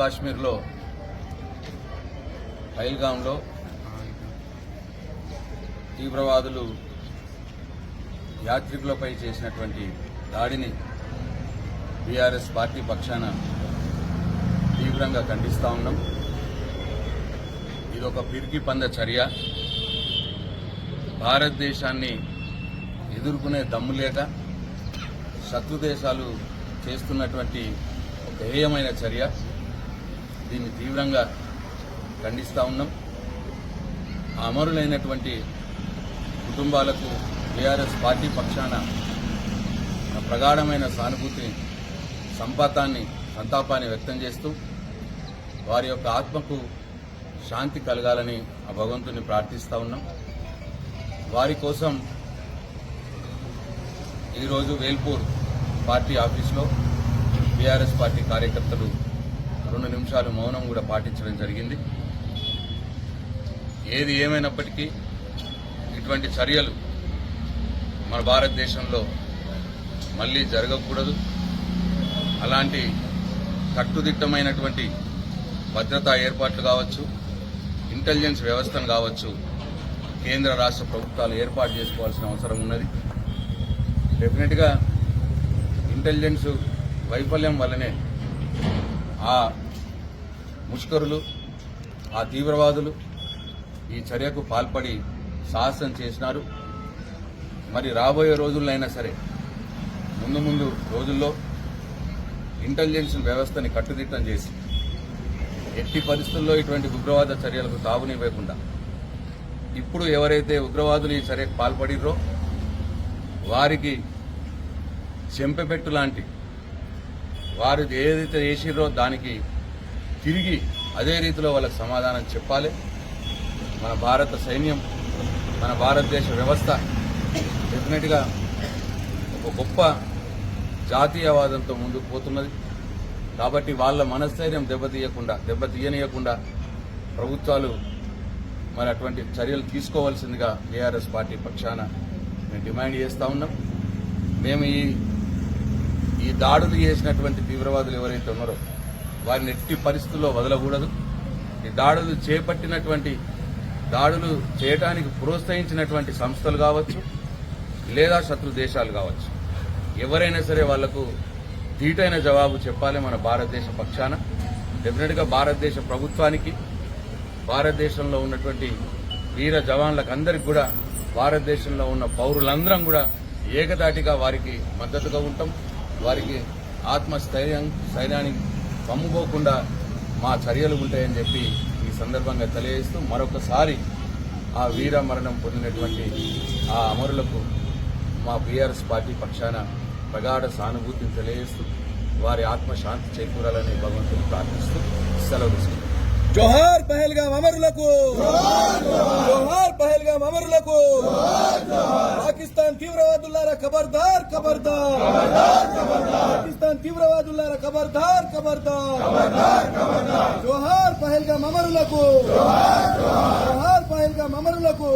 కాశ్మీర్లో పైల్గాంలో తీవ్రవాదులు యాత్రికులపై చేసినటువంటి దాడిని బీఆర్ఎస్ పార్టీ పక్షాన తీవ్రంగా ఖండిస్తూ ఉన్నాం. ఇది ఒక పిరికి పంద చర్య. భారతదేశాన్ని ఎదుర్కొనే దమ్ము లేక శత్రు దేశాలు చేస్తున్నటువంటి ఒక హేయమైన చర్య. దీన్ని తీవ్రంగా ఖండిస్తూ ఉన్నాం. అమరులైనటువంటి కుటుంబాలకు బీఆర్ఎస్ పార్టీ పక్షాన ప్రగాఢమైన సానుభూతిని సంపాతాన్ని సంతాపాన్ని వ్యక్తం చేస్తూ వారి యొక్క ఆత్మకు శాంతి కలగాలని ఆ భగవంతుని ప్రార్థిస్తూ ఉన్నాం. వారి కోసం ఈరోజు వేల్పూర్ పార్టీ ఆఫీస్లో బీఆర్ఎస్ పార్టీ కార్యకర్తలు రెండు నిమిషాలు మౌనం కూడా పాటించడం జరిగింది. ఏది ఏమైనప్పటికీ ఇటువంటి చర్యలు మన భారతదేశంలో మళ్ళీ జరగకూడదు. అలాంటి కట్టుదిట్టమైనటువంటి భద్రతా ఏర్పాట్లు కావచ్చు ఇంటెలిజెన్స్ వ్యవస్థను కావచ్చు కేంద్ర రాష్ట్ర ప్రభుత్వాలు ఏర్పాటు చేసుకోవాల్సిన అవసరం ఉన్నది. డెఫినెట్గా ఇంటెలిజెన్స్ వైఫల్యం వల్లనే ఆ ముష్కరులు ఆ తీవ్రవాదులు ఈ చర్యకు పాల్పడి సాహసం చేసినారు. మరి రాబోయే రోజుల్లో అయినా సరే ముందు ముందు రోజుల్లో ఇంటెలిజెన్స్ వ్యవస్థని కట్టుదిట్టం చేసి ఎట్టి పరిస్థితుల్లో ఇటువంటి ఉగ్రవాద చర్యలకు తావునివ్వకుండా ఇప్పుడు ఎవరైతే ఉగ్రవాదులు ఈ చర్యకు పాల్పడిర్రో వారికి చెంపెపెట్టు లాంటి వారు ఏదైతే చేసిరో దానికి తిరిగి అదే రీతిలో వాళ్ళకి సమాధానం చెప్పాలి. మన భారత సైన్యం మన భారతదేశ వ్యవస్థ డెఫినెట్గా ఒక గొప్ప జాతీయవాదంతో ముందుకు పోతున్నది. కాబట్టి వాళ్ళ మనస్థైర్యం దెబ్బతీయకుండా దెబ్బతీయనీయకుండా ప్రభుత్వాలు మరి అటువంటి చర్యలు తీసుకోవాల్సిందిగా ఏఆర్ఎస్ పార్టీ పక్షాన మేము డిమాండ్ చేస్తూ ఉన్నాం. మేము ఈ ఈ దాడులు చేసినటువంటి తీవ్రవాదులు ఎవరైతే ఉన్నారో వారిని ఎట్టి పరిస్థితుల్లో వదలకూడదు. ఈ దాడులు చేపట్టినటువంటి దాడులు చేయడానికి ప్రోత్సహించినటువంటి సంస్థలు కావచ్చు లేదా శత్రు దేశాలు కావచ్చు. ఎవరైనా సరే వాళ్ళకు ధీటైన జవాబు చెప్పాలి మన భారతదేశ పక్షాన. డెఫినెట్గా భారతదేశ ప్రభుత్వానికి భారతదేశంలో ఉన్నటువంటి వీర జవాన్లకు అందరికి కూడా భారతదేశంలో ఉన్న పౌరులందరం కూడా ఏకదాటిగా వారికి మద్దతుగా ఉంటాం. వారికి ఆత్మస్థైర్యం స్థైర్యానికి పమ్ముకోకుండా మా చర్యలు ఉంటాయని చెప్పి ఈ సందర్భంగా తెలియజేస్తూ మరొకసారి ఆ వీర మరణం పొందినటువంటి ఆ అమరులకు మా బీఆర్ఎస్ పార్టీ పక్షాన ప్రగాఢ సానుభూతిని తెలియజేస్తూ వారి ఆత్మశాంతి చేకూరాలని భగవంతుని ప్రార్థిస్తూ సెలవు తీసుకుంటాం జోహార్ పహల్గాం అమరులకు. జోహార్ పహల్గాం అమరులకు. పాకిస్తాన్ తీవ్రవాదులారా ఖబర్దార్ ఖబర్దార్ పాకిస్తాన్ తీవ్రవాదులారా ఖబర్దార్ ఖబర్దార్ జోహార్ పహల్గాం అమరులకు. జోహార్ పహల్గాం అమరులకు.